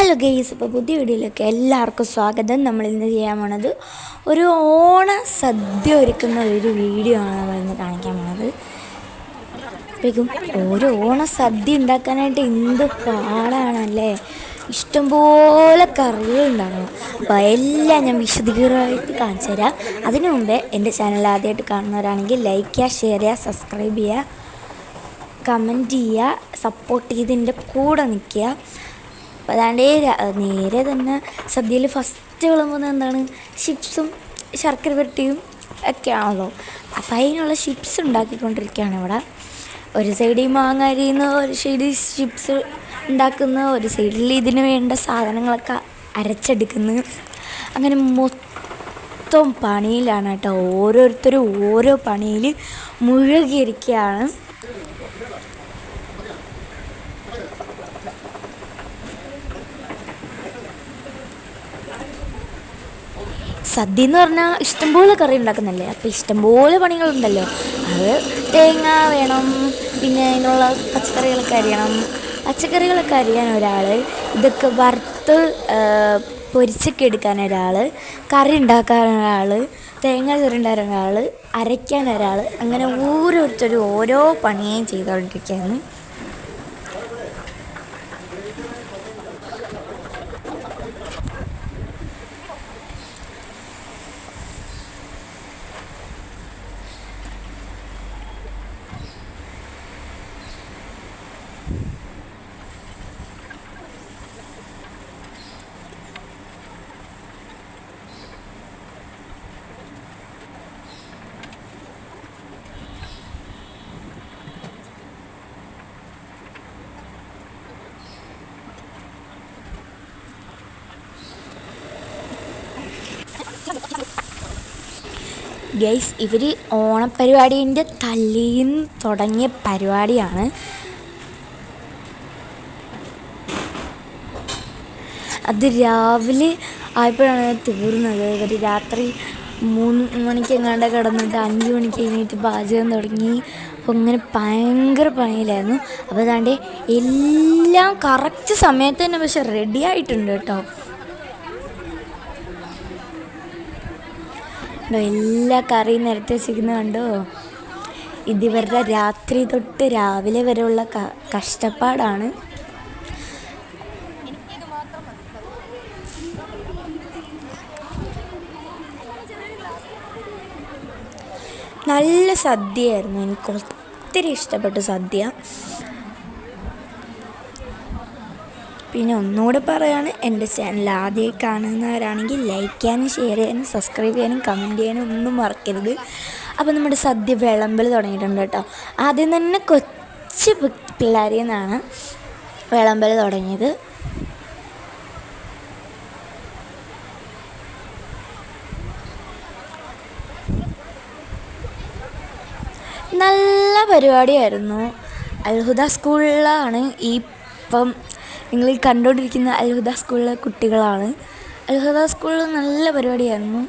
Hello guys ഇപ്പോൾ പുതിയ വീഡിയോയിലേക്ക് എല്ലാവർക്കും സ്വാഗതം. നമ്മൾ ഇന്ന് ചെയ്യാൻ പോണത് ഒരു ഓണ സദ്യ ഒരുക്കുന്ന ഒരു വീഡിയോ ആണ് നമ്മൾ ഇന്ന് കാണിക്കാൻ പോണത്. അപ്പോഴേക്കും ഒരു ഓണ സദ്യ ഉണ്ടാക്കാനായിട്ട് എന്ത് പാടാണല്ലേ? ഇഷ്ടംപോലെ കറികൾ ഉണ്ടാകണം അപ്പോൾ എല്ലാം ഞാൻ വിശദീകരമായിട്ട് കാണിച്ചു തരാം. അതിനു മുമ്പേ എന്റെ ചാനൽ ആദ്യമായിട്ട് കാണുന്നവരാണെങ്കിൽ ലൈക്ക് ചെയ്യുക ഷെയർ ചെയ്യുക സബ്സ്ക്രൈബ് ചെയ്യുക കമന്റ് ചെയ്യുക സപ്പോർട്ട് ചെയ്ത് എന്റെ കൂടെ നിൽക്കുക. അപ്പോൾ അതാണ്ട് നേരെ തന്നെ സദ്യയിൽ ഫസ്റ്റ് വിളമ്പുന്നത് എന്താണ്? ചിപ്സും ശർക്കര പെട്ടിയും ഒക്കെയാണല്ലോ അപ്പോൾ അതിനുള്ള ചിപ്സ് ഉണ്ടാക്കിക്കൊണ്ടിരിക്കുകയാണ് ഇവിടെ. ഒരു സൈഡിൽ മാങ്ങ അരിയുന്ന ഒരു സൈഡിൽ ചിപ്സ് ഉണ്ടാക്കുന്ന ഒരു സൈഡിൽ ഇതിന് വേണ്ട സാധനങ്ങളൊക്കെ അരച്ചെടുക്കുന്നു. അങ്ങനെ മൊത്തം പണിയിലാണ് കേട്ടോ. ഓരോരുത്തരും ഓരോ പണിയിൽ മുഴുകിയിരിക്കുകയാണ്. സദ്യ എന്ന് പറഞ്ഞാൽ ഇഷ്ടംപോലെ കറി ഉണ്ടാക്കുന്നല്ലേ? അപ്പോൾ ഇഷ്ടംപോലെ പണികളുണ്ടല്ലോ. അത് തേങ്ങ വേണം പിന്നെ അതിനുള്ള പച്ചക്കറികളൊക്കെ അരിയണം. പച്ചക്കറികളൊക്കെ അരിയാൻ ഒരാൾ ഇതൊക്കെ വറുത്ത് പൊരിച്ചൊക്കെ എടുക്കാൻ ഒരാൾ കറി ഉണ്ടാക്കാൻ ഒരാൾ തേങ്ങ ചെറുണ്ടാൻ ഒരാൾ അരയ്ക്കാൻ ഒരാൾ അങ്ങനെ ഓരോരുത്തരും ഓരോ പണിയും ചെയ്തുകൊണ്ടിരിക്കുകയാണ് ഗൈസ് ഇവർ ഓണപ്പരിപാടീന്റെ തലേന്ന് തുടങ്ങിയ പരിപാടിയാണ്. അത് രാവിലെ ആയപ്പോഴാണ് തീർന്നത്. ഇവർ രാത്രി മൂന്ന് മണിക്ക് എങ്ങാണ്ട് കിടന്നിട്ട് അഞ്ച് മണിക്ക് കഴിഞ്ഞിട്ട് പാചകം തുടങ്ങി. അപ്പോൾ ഇങ്ങനെ ഭയങ്കര പണിയിലായിരുന്നു. അപ്പോൾ അതാണ്ട് എല്ലാം കറക്റ്റ് സമയത്ത് തന്നെ പക്ഷെ റെഡി ആയിട്ടുണ്ട് കേട്ടോ. എല്ലാ കറിയും നിരത്തി വെച്ചിരിക്കുന്നത് കണ്ടോ? ഇതിവരുടെ രാത്രി തൊട്ട് രാവിലെ വരെയുള്ള കഷ്ടപ്പാടാണ്. നല്ല സദ്യയായിരുന്നു. എനിക്ക് ഒത്തിരി ഇഷ്ടപ്പെട്ടു സദ്യ. പിന്നെ ഒന്നുകൂടെ പറയാണ് എന്റെ ചാനൽ ആദ്യമായി കാണുന്നവരാണെങ്കിൽ ലൈക്ക് ചെയ്യാനും ഷെയർ ചെയ്യാനും സബ്സ്ക്രൈബ് ചെയ്യാനും കമന്റ് ചെയ്യാനും ഒന്നും മറക്കരുത്. അപ്പോൾ നമ്മുടെ സദ്യ വിളമ്പൽ തുടങ്ങിയിട്ടുണ്ട് കേട്ടോ. ആദ്യം തന്നെ കൊച്ചു പിള്ളേരിൽ നിന്നാണ് വിളമ്പൽ തുടങ്ങിയത്. നല്ല പരിപാടിയായിരുന്നു. അൽഹുദ സ്കൂളിലാണ് ഈ ഇപ്പം നിങ്ങൾ ഈ കണ്ടുകൊണ്ടിരിക്കുന്ന അൽഹുദ സ്കൂളിലെ കുട്ടികളാണ്. അൽഹുദ സ്കൂളിൽ നല്ല പരിപാടിയായിരുന്നു.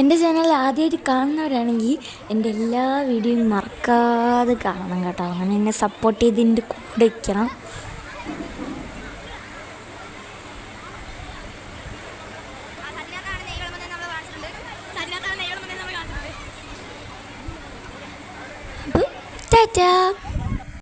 എന്റെ ചാനൽ ആദ്യമായിട്ട് കാണുന്നവരാണെങ്കിൽ എന്റെ എല്ലാ വീഡിയോയും മറക്കാതെ കാണണം കേട്ടോ. അങ്ങനെ എന്നെ സപ്പോർട്ട് ചെയ്ത് എന്റെ കൂടെ വയ്ക്കണം down.